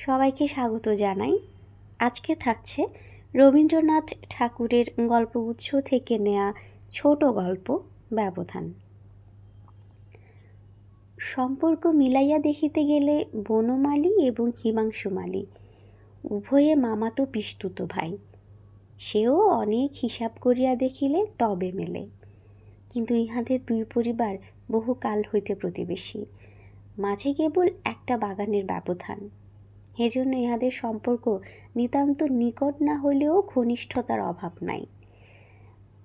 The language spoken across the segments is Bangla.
সবাইকে স্বাগত জানাই। আজকে থাকছে রবীন্দ্রনাথ ঠাকুরের গল্পগুচ্ছ থেকে নেয়া ছোট গল্প ব্যবধান। সম্পর্ক মিলাইয়া দেখিতে গেলে বনমালী এবং হিমাংশু মালী উভয়ে মামাতো পিস্তুত ভাই। সেও অনেক হিসাব করিয়া দেখিলে তবে মেলে, কিন্তু ইহাদের দুই পরিবার বহু কাল হইতে প্রতিবেশী। মাঝে কেবল একটা বাগানের ব্যবধান। এজন্য ইহাদের সম্পর্ক নিতান্ত নিকট না হলেও ঘনিষ্ঠতার অভাব নাই।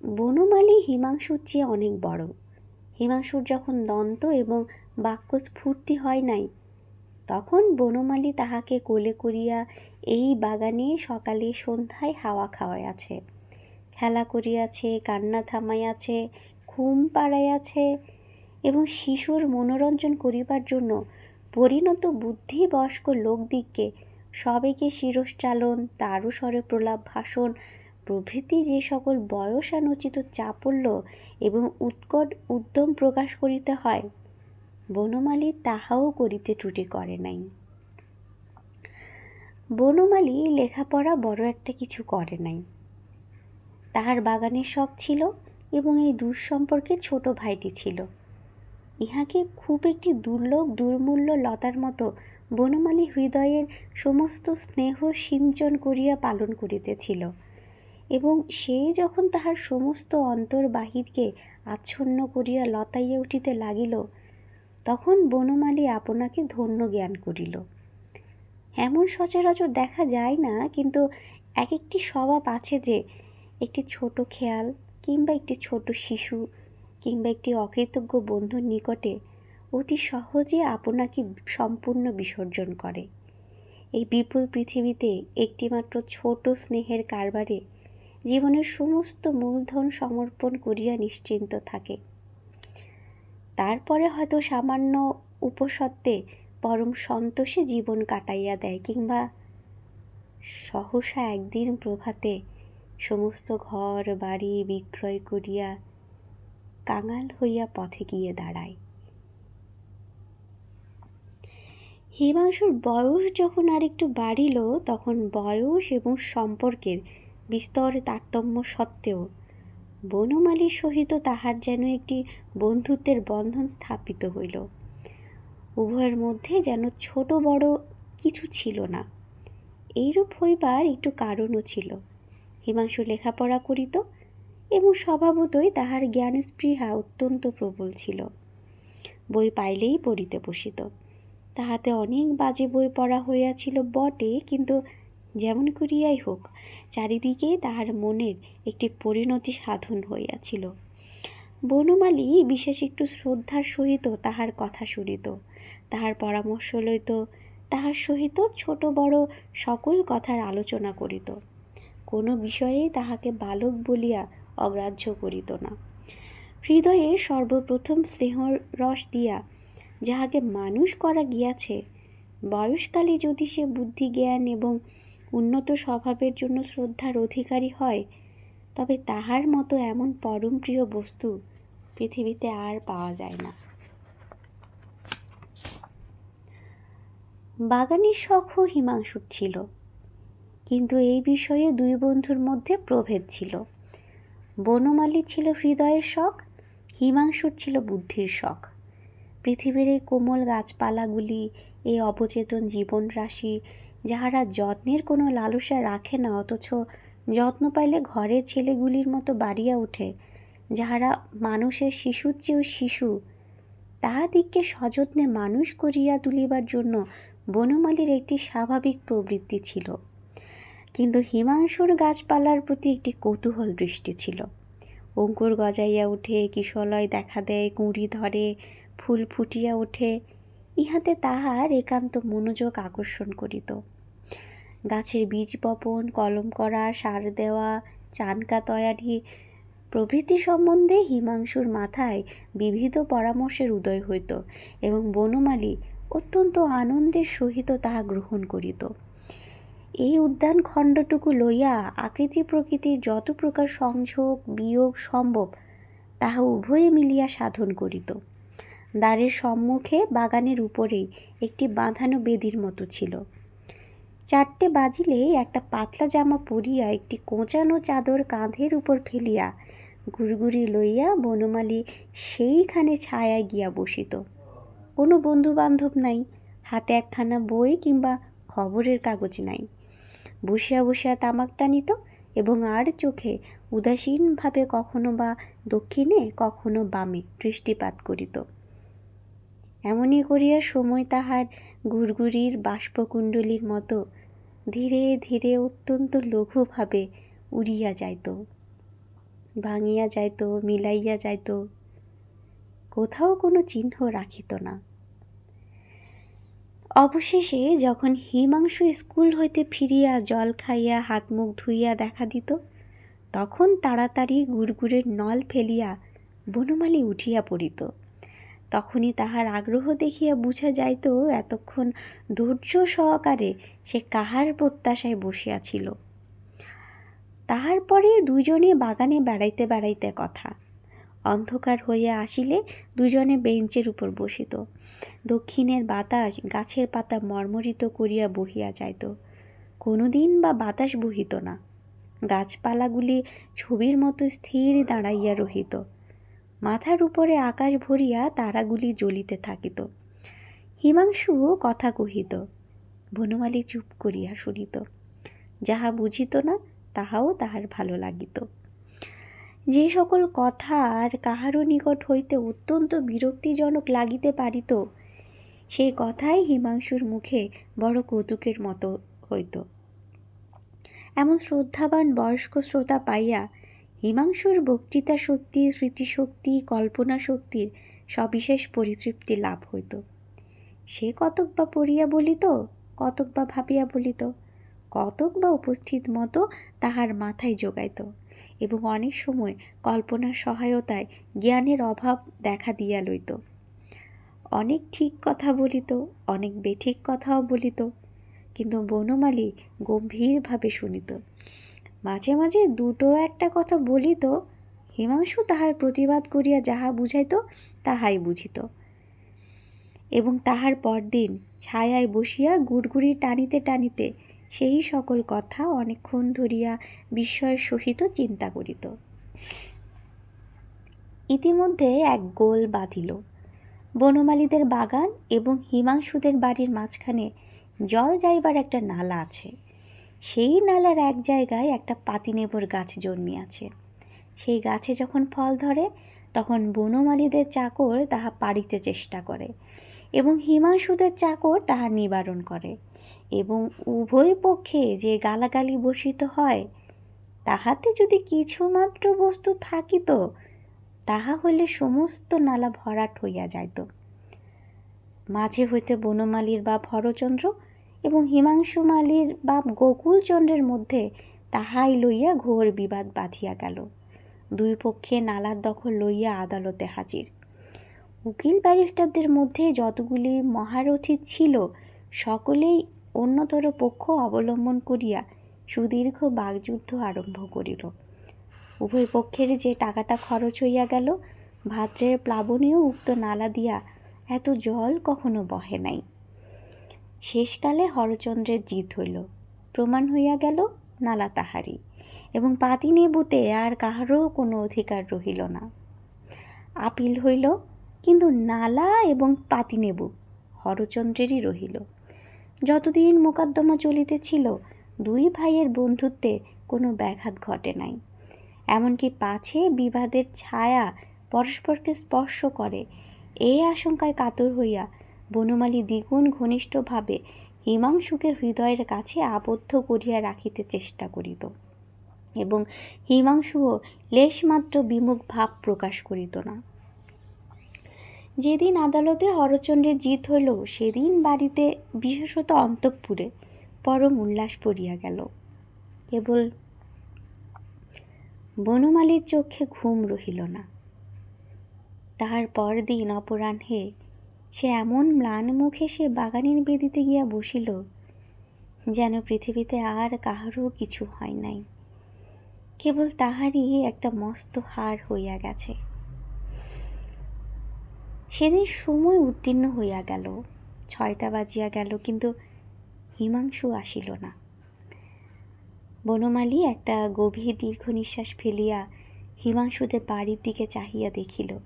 বনমালী হিমাংশুর চেয়ে অনেক বড়। হিমাংশুর যখন দন্ত এবং বাক্য স্ফূর্তি হয় নাই, তখন বনমালী তাহাকে কোলে করিয়া এই বাগানে সকালে সন্ধ্যায় হাওয়া খাওয়াইয়াছে। খেলা করিয়াছে, কান্না থামাইয়াছে, ঘুম পাড়াইয়াছে এবং শিশুর মনোরঞ্জন করিবার জন্য পরিণত বুদ্ধি বয়স্ক লোকদিগকে সবেকে শিরশ্চালন, তারুস্বরে প্রলাপ ভাষণ, প্রভৃতি যে সকল বয়সানুচিত চাপল্য এবং উৎকট উদ্যম প্রকাশ করিতে হয়, বনমালী তাহাও করিতে ত্রুটি করে নাই। বনমালী লেখাপড়া বড় একটা কিছু করে নাই। তাহার বাগানের শখ ছিল এবং এই দূর সম্পর্কে ছোট ভাইটি ছিল। ইহাকে খুব একটি দুর্লভ, দুর্মূল্য লতার মতো বনমালী হৃদয়ের সমস্ত স্নেহ সিঞ্চন করিয়া পালন করিতেছিল। এবং সে যখন তাহার সমস্ত অন্তর বাহিরকে আচ্ছন্ন করিয়া লতাইয়া উঠিতে লাগিল, তখন বনমালী আপনাকে ধন্য জ্ঞান করিল। এমন সচরাচর দেখা যায় না, কিন্তু এক একটি স্বভাব আছে যে, একটি ছোট খেয়াল কিংবা একটি ছোট শিশু কিংবা একটি অকৃতজ্ঞ বন্ধুর নিকটে অতি সহজে আপনাকে সম্পূর্ণ বিসর্জন করে। এই বিপুল পৃথিবীতে একটিমাত্র ছোট স্নেহের কারবারে জীবনের সমস্ত মূলধন সমর্পণ করিয়া নিশ্চিন্ত থাকে। তারপরে হয়তো সামান্য উপসত্ত্বে পরম সন্তোষে জীবন কাটাইয়া দেয় কিংবা সহসা একদিন প্রভাতে সমস্ত ঘর বাড়ি বিক্রয় করিয়া কাঙাল হইয়া পথে গিয়ে দাঁড়ায়। হিমাংশুর বয়স যখন আর একটু বাড়িল, তখন বয়স এবং সম্পর্কের বিস্তর তারতম্য সত্ত্বেও বনমালীর সহিত তাহার যেন একটি বন্ধুত্বের বন্ধন স্থাপিত হইল। উভয়ের মধ্যে যেন ছোট বড় কিছু ছিল না। এইরূপ হইবার একটু কারণও ছিল। হিমাংশু লেখাপড়া করিত এবং স্বভাবতই তাহার জ্ঞান স্পৃহা অত্যন্ত প্রবল ছিল। বই পাইলেই পড়িতে বসিত। তাহাতে অনেক বাজে বই পড়া হইয়াছিল বটে, কিন্তু যেমন করিয়াই হোক, চারিদিকে তাহার মনের একটি পরিণতি সাধন হইয়াছিল। বনমালী বিশেষ একটু শ্রদ্ধার সহিত তাহার কথা শুনিত। তাহার পরামর্শ লইত, তাহার সহিত ছোট বড় সকল কথার আলোচনা করিত। কোনো বিষয়েই তাহাকে বালক বলিয়া অগ্রাহ্য করিত না। হৃদয়ে সর্বপ্রথম স্নেহ রস দিয়া যাহাকে মানুষ করা গিয়াছে, বয়সকালে যদি সে বুদ্ধি জ্ঞান এবং উন্নত স্বভাবের জন্য শ্রদ্ধার অধিকারী হয়, তবে তাহার মতো এমন পরম প্রিয় বস্তু পৃথিবীতে আর পাওয়া যায় না। বাগানের শখও হিমাংশুর ছিল, কিন্তু এই বিষয়ে দুই বন্ধুর মধ্যে প্রভেদ ছিল। বনমালী ছিল হৃদয়ের শখ, হিমাংশুর ছিল বুদ্ধির শখ। পৃথিবীর এই কোমল গাছপালাগুলি, এই অবচেতন জীবন রাশি যাহারা যত্নের কোনো লালসা রাখে না, অথচ যত্ন পাইলে ঘরের ছেলেগুলির মতো বাড়িয়া ওঠে, যাহারা মানুষের শিশুর চেয়েও শিশু। তাহাদিগকে সযত্নে মানুষ করিয়া তুলিবার জন্য বনমালীর একটি স্বাভাবিক প্রবৃত্তি ছিল। কিন্তু হিমাংশুর গাছপালার প্রতি একটি কৌতূহল দৃষ্টি ছিল। অঙ্কুর গজাইয়া ওঠে কিশলয় দেখা দেয়, কুঁড়ি ধরে, ফুল ফুটিয়া ওঠে, ইহাতে তাহার একান্ত মনোযোগ আকর্ষণ করিত। গাছের বীজ বপন, কলম করা, সার দেওয়া চানকা তৈয়ারি প্রভৃতি সম্বন্ধে হিমাংশুর মাথায় বিবিধ পরামর্শের উদয় হইত এবং বনমালী অত্যন্ত আনন্দের সহিত তাহা গ্রহণ করিত। এই উদ্যান খণ্ডটুকু লইয়া আকৃতি প্রকৃতির যত প্রকার সংযোগ, বিয়োগ সম্ভব, তাহা উভয়ে মিলিয়া সাধন করিত। দ্বারের সম্মুখে বাগানের উপরেই একটি বাঁধানো বেদির মতো ছিল। চারটে বাজিলে একটা পাতলা জামা পরিয়া একটি কোঁচানো চাদর কাঁধের উপর ফেলিয়া গুড়গুড়ি লইয়া বনমালী সেইখানে ছায়ায় গিয়া বসিত। কোনো বন্ধু বান্ধব নাই, হাতে একখানা বই কিংবা খবরের কাগজ নাই। বসিয়া বসিয়া তামাক টানিত এবং আর চোখে উদাসীনভাবে কখনো বা দক্ষিণে, কখনো বামে দৃষ্টিপাত করিত। এমনই করিয়া সময় তাহার গুড়গুড়ির বাষ্পকুণ্ডলীর মতো ধীরে ধীরে অত্যন্ত লঘুভাবে উড়িয়া যাইত, ভাঙিয়া যাইত, মিলাইয়া যাইত। কোথাও কোনো চিহ্ন রাখিত না। অবশেষে যখন হিমাংশু স্কুল হইতে ফিরিয়া জল খাইয়া হাত মুখ ধুইয়া দেখা দিত, তখন তাড়াতাড়ি গুড়গুড়ের নল ফেলিয়া বনমালী উঠিয়া পড়িত। তখনই তাহার আগ্রহ দেখিয়া বুঝা যাইত এতক্ষণ ধৈর্য সহকারে সে কাহার প্রত্যাশায় বসিয়াছিল তাহার পরে দুজনে বাগানে বেড়াইতে বেড়াইতে কথা অন্ধকার হইয়া আসিলে দুজনে বেঞ্চের উপর বসিত। দক্ষিণের বাতাস গাছের পাতা মর্মরিত করিয়া বহিয়া যাইত। কোনোদিন বা বাতাস বহিত না। গাছপালাগুলি ছবির মতো স্থির দাঁড়াইয়া রহিত। মাথার উপরে আকাশ ভরিয়া তারাগুলি জ্বলিতে থাকিত। হিমাংশু কথা কহিত, বনমালী চুপ করিয়া শুনিত। যাহা বুঝিত না, তাহাও তাহার ভালো লাগিত। যে সকল কথা আর কাহারও নিকট হইতে অত্যন্ত বিরক্তিজনক লাগিতে পারিত সেই কথাই হিমাংশুর মুখে বড় কৌতুকের মতো হইত। এমন শ্রদ্ধাবান বয়স্ক শ্রোতা পাইয়া হিমাংশুর বক্তৃতা শক্তি, স্মৃতিশক্তি, কল্পনা শক্তির সবিশেষ পরিতৃপ্তি লাভ হইত। সে কতক বা পড়িয়া বলিত, কতক বা ভাবিয়া বলিত, কতক বা উপস্থিত মতো তাহার মাথায় যোগাইত এবং অনেক সময় কল্পনার সহায়তায় জ্ঞানের অভাব দেখা দিয়া লইত। অনেক ঠিক কথা বলিত, অনেক বেঠিক কথাও বলিত, কিন্তু বনমালী গম্ভীরভাবে শুনিত। মাঝে মাঝে দুটো একটা কথা বলিত, হিমাংশু তাহার প্রতিবাদ করিয়া যাহা বুঝাইত, তাহাই বুঝিত। এবং তাহার পরদিন ছায়ায় বসিয়া গুড়গুড়ি টানিতে টানিতে সেই সকল কথা অনেকক্ষণ ধরিয়া বিস্ময়ের সহিত চিন্তা করিত। ইতিমধ্যে এক গোল বাঁধিল। বনমালীদের বাগান এবং হিমাংশুদের বাড়ির মাঝখানে জল যাইবার একটা নালা আছে। সেই নালার এক জায়গায় একটা পাতিনেবর গাছ জন্মিয়াছে। সেই গাছে যখন ফল ধরে, তখন বনমালীদের চাকর তাহা পাড়িতে চেষ্টা করে এবং হিমাংশুদের চাকর তাহা নিবারণ করে। এবং উভয় পক্ষে যে গালাগালি বসিত হয়, তাহাতে যদি কিছুমাত্র বস্তু থাকিত তাহা হইলে সমস্ত নালা ভরাট হইয়া যাইত। মাঝে হইতে বনমালীর বা হরচন্দ্র এবং হিমাংশু মালির বা গোকুলচন্দ্রের মধ্যে তাহাই লইয়া ঘোর বিবাদ বাঁধিয়া গেল। দুই পক্ষে নালার দখল লইয়া আদালতে হাজির। উকিল ব্যারিস্টারদের মধ্যে যতগুলি মহারথী ছিল, সকলেই অন্যতর পক্ষ অবলম্বন করিয়া সুদীর্ঘ বাগযুদ্ধ আরম্ভ করিল। উভয় পক্ষের যে টাকাটা খরচ হইয়া গেল, ভাদ্রের প্লাবনেও উক্ত নালা দিয়া এত জল কখনো বহে নাই। শেষকালে হরচন্দ্রের জিত হইল। প্রমাণ হইয়া গেল, নালা তাহারি এবং পাতি নেবুতে আর কাহারও কোনো অধিকার রহিল না। আপিল হইল, কিন্তু নালা এবং পাতিনেবু হরচন্দ্রেরই রহিল। যতদিন মোকদ্দমা চলিতেছিল দুই ভাইয়ের বন্ধুত্বে কোনো ব্যাঘাত ঘটে নাই। এমনকি পাছে বিবাদের ছায়া পরস্পরকে স্পর্শ করে এই আশঙ্কায় কাতর হইয়া বনমালী দ্বিগুণ ঘনিষ্ঠভাবে হিমাংশুকে হৃদয়ের কাছে আবদ্ধ করিয়া রাখিতে চেষ্টা করিত এবং হিমাংশুও লেশমাত্র বিমুখ ভাব প্রকাশ করিত না। যেদিন আদালতে হরচন্দ্রের জিত হইল, সেদিন বাড়িতে বিশেষত অন্তঃপুরে পরম উল্লাস পড়িয়া গেল। কেবল বনমালীর চোখে ঘুম রহিল না। তাহার পরদিন অপরাহ্নে সে এমন ম্লান মুখে সে বাগানের বেদিতে গিয়া বসিল, যেন পৃথিবীতে আর কাহারও কিছু হয় নাই। কেবল তাহারই একটা মস্ত হার হইয়া গেছে। সেদিন সময় উত্তীর্ণ হইয়া গেল। ছয়টা বাজিয়া গেল, কিন্তু হিমাংশু আসিল না। বনমালী একটা গভীর দীর্ঘ নিঃশ্বাস ফেলিয়া হিমাংশুদের বাড়ির দিকে চাহিয়া দেখিল।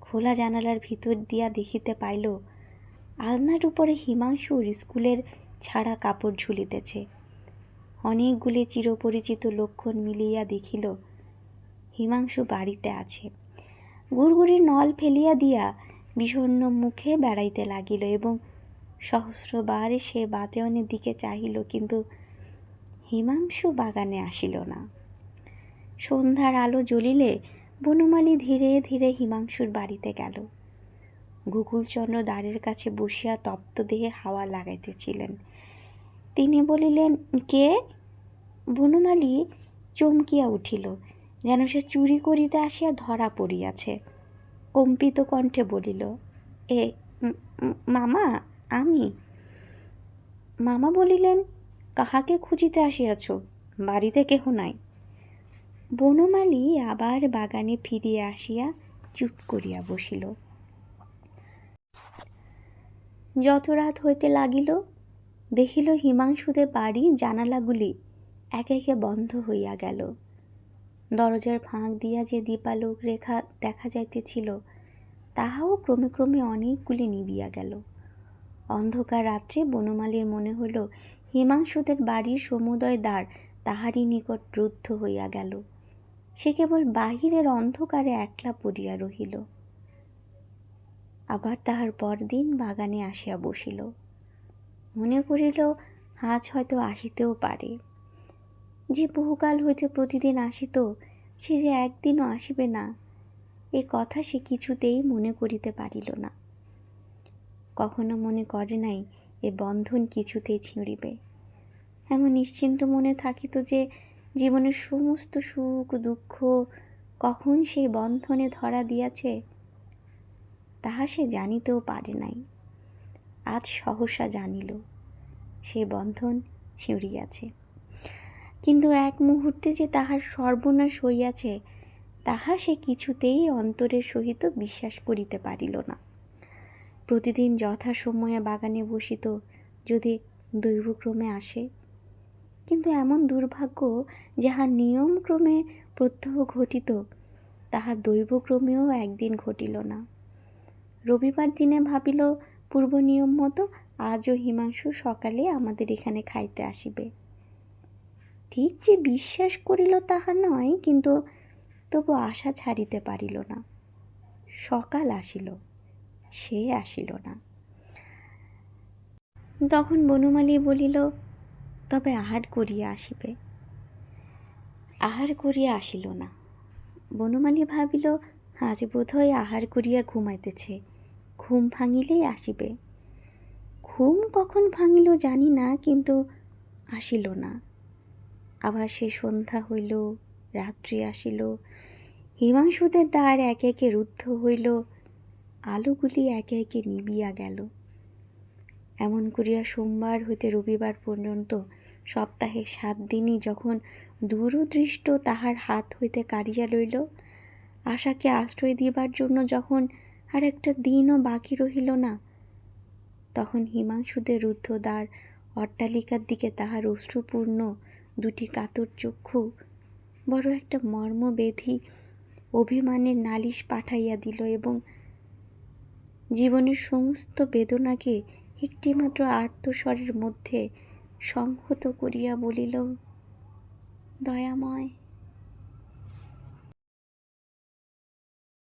খোলা জানালার ভিতর দিয়া দেখিতে পাইল, আলনার উপরে হিমাংশুর স্কুলের ছাড়া কাপড় ঝুলিতেছে। অনেকগুলি চিরপরিচিত লক্ষণ মিলিয়া দেখিল, হিমাংশু বাড়িতে আছে। গুড়গুড়ির নল ফেলিয়া দিয়া বিষণ্ণ মুখে বেড়াইতে লাগিল এবং সহস্রবার সে বাতেয়নের দিকে চাহিল, কিন্তু হিমাংশু বাগানে আসিল না। সন্ধ্যার আলো জ্বলিলে বনমালী ধীরে ধীরে হিমাংশুর বাড়িতে গেল। গোকুলচন্দ্র দ্বারের কাছে বসিয়া তপ্ত দেহে হাওয়া লাগাইতেছিলেন। তিনি বলিলেন, কে? বনমালী চমকিয়া উঠিল। যেন সে চুরি করিতে আসিয়া ধরা পড়িয়াছে। কম্পিত কণ্ঠে বলিল, এ মামা, আমি? মামা বলিলেন, কাহাকে খুঁজিতে আসিয়াছ? বাড়িতে কেহ নাই? বনমালী আবার বাগানে ফিরিয়া আসিয়া চুপ করিয়া বসিল। যত রাত হইতে লাগিল, দেখিল হিমাংশুদের বাড়ি জানালাগুলি একে একে বন্ধ হইয়া গেল। দরজার ফাঁক দিয়া যে দীপালোক রেখা দেখা যাইতেছিল, তাহাও ক্রমে ক্রমে অনেকগুলি নিবিয়া গেল। অন্ধকার রাত্রে বনমালীর মনে হইল, হিমাংশুদের বাড়ির সমুদয় দ্বার তাহারই নিকট রুদ্ধ হইয়া গেল। সে কেবল বাহিরের অন্ধকারে একলা পড়িয়া রহিল। আবার তাহার পরদিন বাগানে আসিয়া বসিল। মনে করিল, আজ হয়তো আসিতেও পারে। যে বহুকাল হইতে প্রতিদিন আসিত, সে যে একদিনও আসিবে না, এ কথা সে কিছুতেই মনে করিতে পারিল না। কখনো মনে করে নাই, এ বন্ধন কিছুতেই ছিঁড়িবে। এমন নিশ্চিন্ত মনে থাকিত যে, জীবনের সমস্ত সুখ, দুঃখ কখন সেই বন্ধনে ধরা দিয়াছে, তাহা সে জানিতেও পারে নাই। আজ সহসা জানিল, সে বন্ধন ছিঁড়িয়াছে। কিন্তু এক মুহূর্তে যে তাহার সর্বনাশ হইয়াছে, তাহা সে কিছুতেই অন্তরের সহিত বিশ্বাস করিতে পারিল না। প্রতিদিন যথাসময়ে বাগানে বসিত যদি দৈবক্রমে আসে। কিন্তু এমন দুর্ভাগ্য যাহা নিয়মক্রমে প্রত্যহ ঘটিত, তাহা দৈবক্রমেও একদিন ঘটিল না। রবিবার দিনে ভাবিল পূর্ব নিয়ম মতো আজও হিমাংশু সকালে আমাদের এখানে খাইতে আসিবে। ঠিক যে বিশ্বাস করিল তাহা নয়, কিন্তু তবু আশা ছাড়িতে পারিল না। সকাল আসিল, সে আসিল না। তখন বনমালী বলিল, তবে আহার করিয়া আসিবে। আহার করিয়া আসিল না। বনমালী ভাবিল, আজ বোধহয় আহার করিয়া ঘুমাইতেছে, ঘুম ভাঙিলেই আসিবে। ঘুম কখন ভাঙিল জানি না, কিন্তু আসিল না। আবার সে সন্ধ্যা হইল, রাত্রি আসিল হিমাংশুদের দ্বার একে একে রুদ্ধ হইল, আলোগুলি একে একে নিবিয়া গেল। এমন করিয়া সোমবার হইতে রবিবার পর্যন্ত সপ্তাহে সাত দিনই যখন দূরদৃষ্ট তাহার হাত হইতে কাড়িয়া লইল, আশাকে আশ্রয় দিবার জন্য যখন আর একটা দিনও বাকি রহিল না, তখন হিমাংশুদের রুদ্ধ দ্বার অট্টালিকার দিকে তাহার অশ্রুপূর্ণ দুটি কাতর চক্ষু, বড় একটা মর্মবেধি অভিমানের নালিশ পাঠাইয়া দিল এবং জীবনের সমস্ত বেদনাকে একটিমাত্র আর্তস্বরের মধ্যে সংহত করিয়া বলিল, দয়াময়।